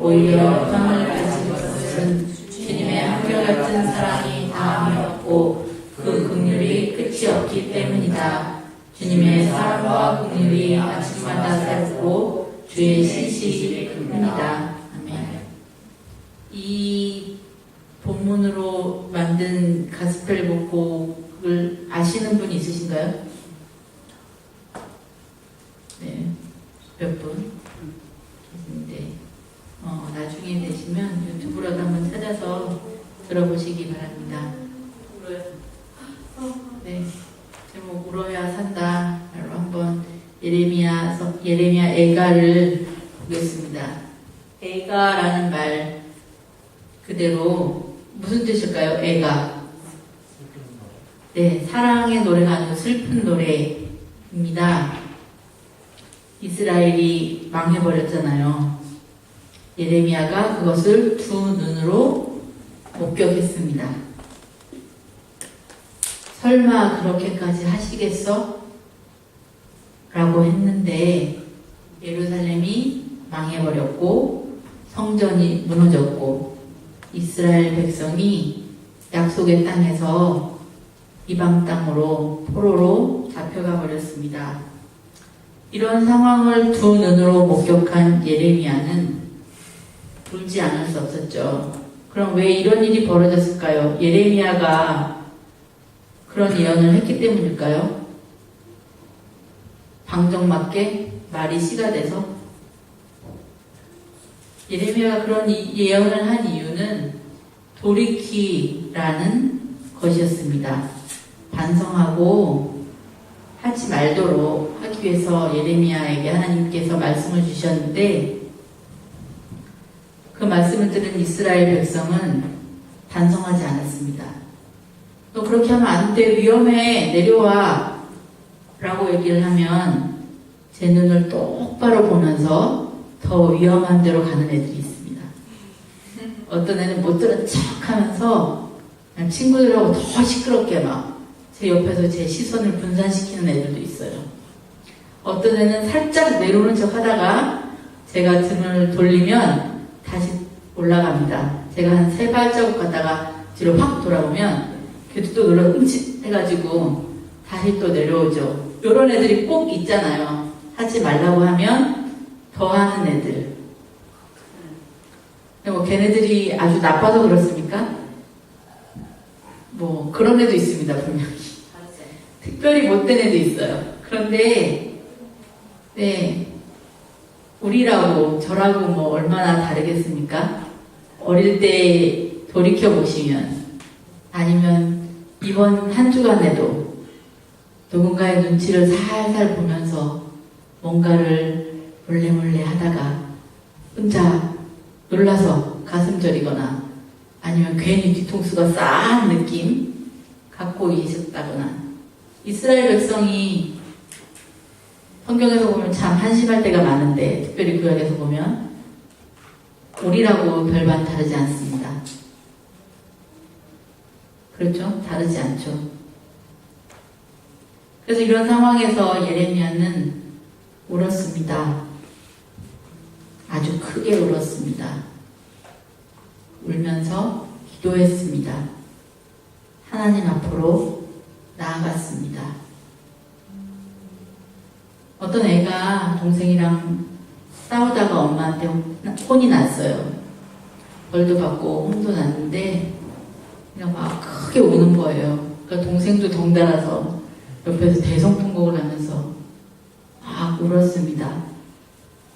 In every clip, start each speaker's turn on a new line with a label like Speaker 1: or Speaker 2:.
Speaker 1: 오히려 평을 가진 것은 주님의 한결 같은 사랑이 다함이 없고 그 긍휼이 끝이 없기 때문이다. 주님의 사랑과 긍휼이 아침마다 새롭고 주의 신실이 큽니다. 아멘. 이 본문으로 만든 가스펠 곡을 아시는 분 있으신가요? 네, 몇 분 계신데 어, 나중에 되시면 유튜브라도 한번 찾아서 들어보시기 바랍니다. 네, 제목 울어야 산다. 바로 한번 예레미야 예레미야 애가를 보겠습니다. 애가라는 말 그대로 무슨 뜻일까요? 애가 네, 사랑의 노래가 아니고 슬픈 노래입니다. 이스라엘이 망해버렸잖아요. 예레미야가 그것을 두 눈으로 목격했습니다. 설마 그렇게까지 하시겠어? 라고 했는데 예루살렘이 망해버렸고 성전이 무너졌고 이스라엘 백성이 약속의 땅에서 이방 땅으로 포로로 잡혀가 버렸습니다. 이런 상황을 두 눈으로 목격한 예레미야는 울지 않을 수 없었죠. 그럼 왜 이런 일이 벌어졌을까요? 예레미야가 그런 예언을 했기 때문일까요? 방정맞게 말이 씨가 돼서 예레미야가 그런 이- 예언을 한 이유는 돌이키라는 것이었습니다. 반성하고 하지 말도록 하기 위해서 예레미야에게 하나님께서 말씀을 주셨는데 그 말씀을 들은 이스라엘 백성은 반성하지 않았습니다. 너 그렇게 하면 안 돼. 위험해. 내려와. 라고 얘기를 하면 제 눈을 똑바로 보면서 더 위험한 데로 가는 애들이 있습니다. 어떤 애는 못 들은 척 하면서 친구들하고 더 시끄럽게 막 제 옆에서 제 시선을 분산시키는 애들도 있어요. 어떤 애는 살짝 내려오는 척 하다가 제가 등을 돌리면 올라갑니다. 제가 한 세 발자국 갔다가 뒤로 확 돌아오면 걔도 또 놀라 흠칫 해가지고 다시 또 내려오죠. 요런 애들이 꼭 있잖아요. 하지 말라고 하면 더 하는 애들. 근데 뭐 걔네들이 아주 나빠서 그렇습니까? 뭐 그런 애도 있습니다 분명히. 특별히 못된 애도 있어요. 그런데 네 우리라고 저라고 뭐 얼마나 다르겠습니까? 어릴 때 돌이켜 보시면 아니면 이번 한 주간에도 누군가의 눈치를 살살 보면서 뭔가를 몰래 몰래 하다가 혼자 놀라서 가슴 저리거나 아니면 괜히 뒤통수가 싸한 느낌 갖고 계셨다거나 이스라엘 백성이 성경에서 보면 참 한심할 때가 많은데 특별히 구약에서 보면 우리라고 별반 다르지 않습니다. 그렇죠? 다르지 않죠. 그래서 이런 상황에서 예레미야는 울었습니다. 아주 크게 울었습니다. 울면서 기도했습니다. 하나님 앞으로 나아갔습니다. 어떤 애가 동생이랑 싸우다가 엄마한테 혼이 났어요. 벌도 받고 혼도 났는데 그냥 막 크게 우는 거예요. 그러니까 동생도 덩달아서 옆에서 대성통곡을 하면서 막 울었습니다.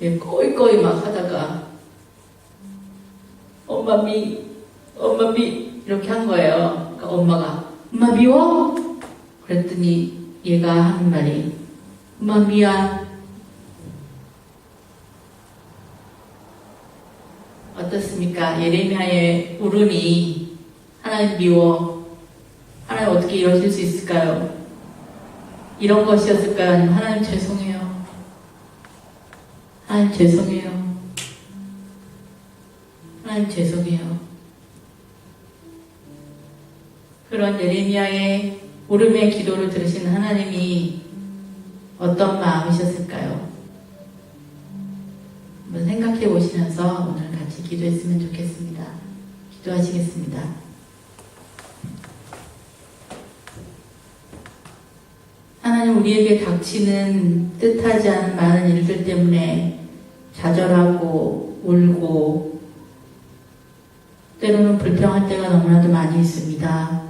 Speaker 1: 예, 꺼이꺼이 막 하다가 엄마 미, 엄마 미 이렇게 한 거예요. 그러니까 엄마가 엄마 미워? 그랬더니 얘가 하는 말이 엄마 미안. 어떻습니까? 예레미야의 울음이 하나님 미워. 하나님 어떻게 이러실 수 있을까요? 이런 것이었을까요? 아니면 하나님 죄송해요. 하나님 죄송해요. 하나님 죄송해요. 그런 예레미야의 울음의 기도를 들으신 하나님이 어떤 마음이셨을까요? 한번 생각해 보시면서 오늘 기도했으면 좋겠습니다. 기도하시겠습니다. 하나님 우리에게 닥치는 뜻하지 않은 많은 일들 때문에 좌절하고 울고 때로는 불평할 때가 너무나도 많이 있습니다.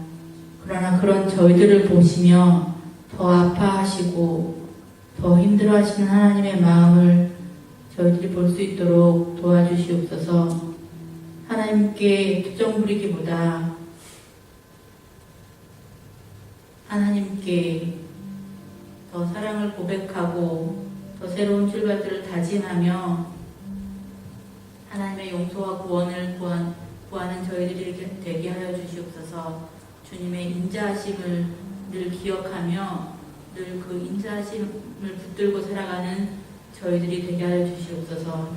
Speaker 1: 그러나 그런 저희들을 보시며 더 아파하시고 더 힘들어하시는 하나님의 마음을 저희들이 볼 수 있도록 도와주시옵소서. 하나님께 투정 부리기보다 하나님께 더 사랑을 고백하고 더 새로운 출발들을 다짐하며 하나님의 용서와 구원을 구한, 구하는 저희들이 되게 하여 주시옵소서 주님의 인자하심을 늘 기억하며 늘 그 인자하심을 붙들고 살아가는 저희들이 되게 하여 주시옵소서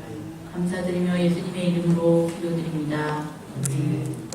Speaker 1: 감사드리며 예수님의 이름으로 기도드립니다.
Speaker 2: 아멘.